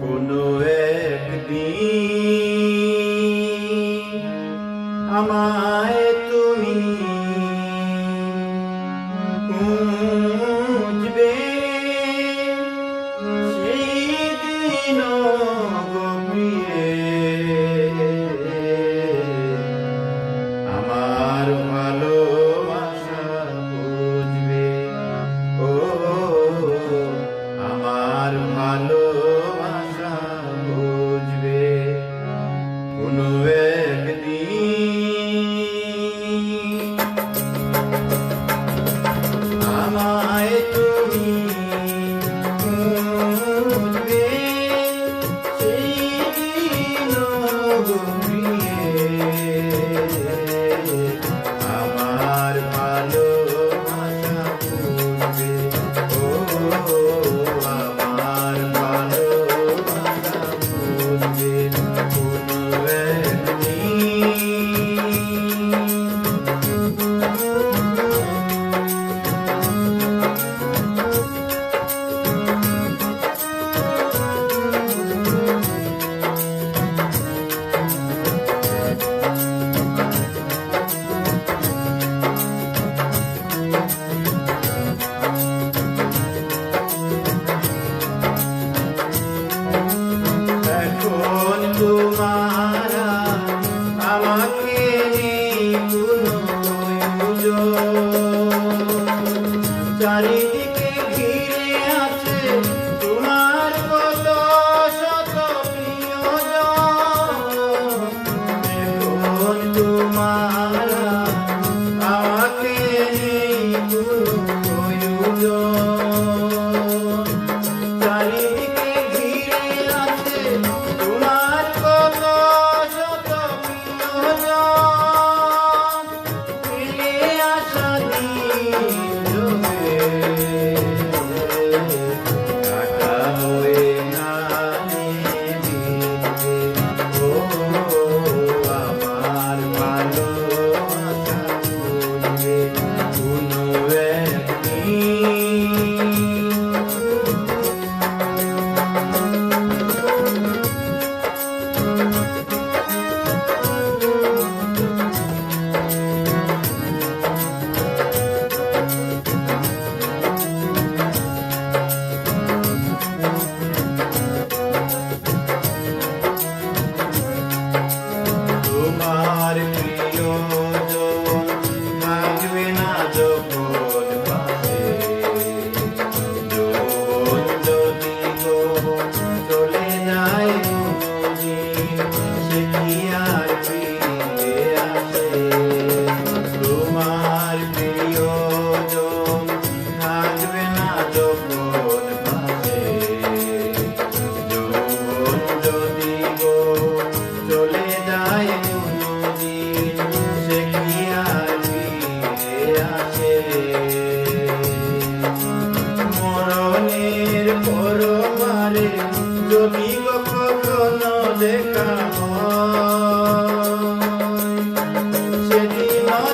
কোনো আমায় তুমি খুঁজবে সেই দিনও একদিন yo Una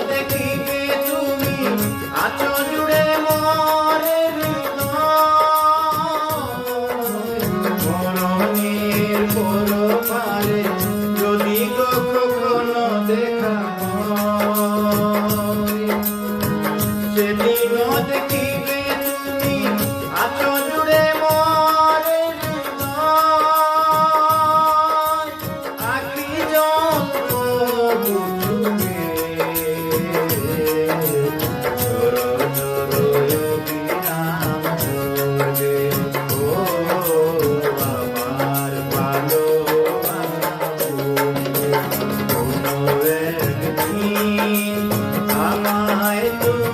দেখি ആയിരുന്നു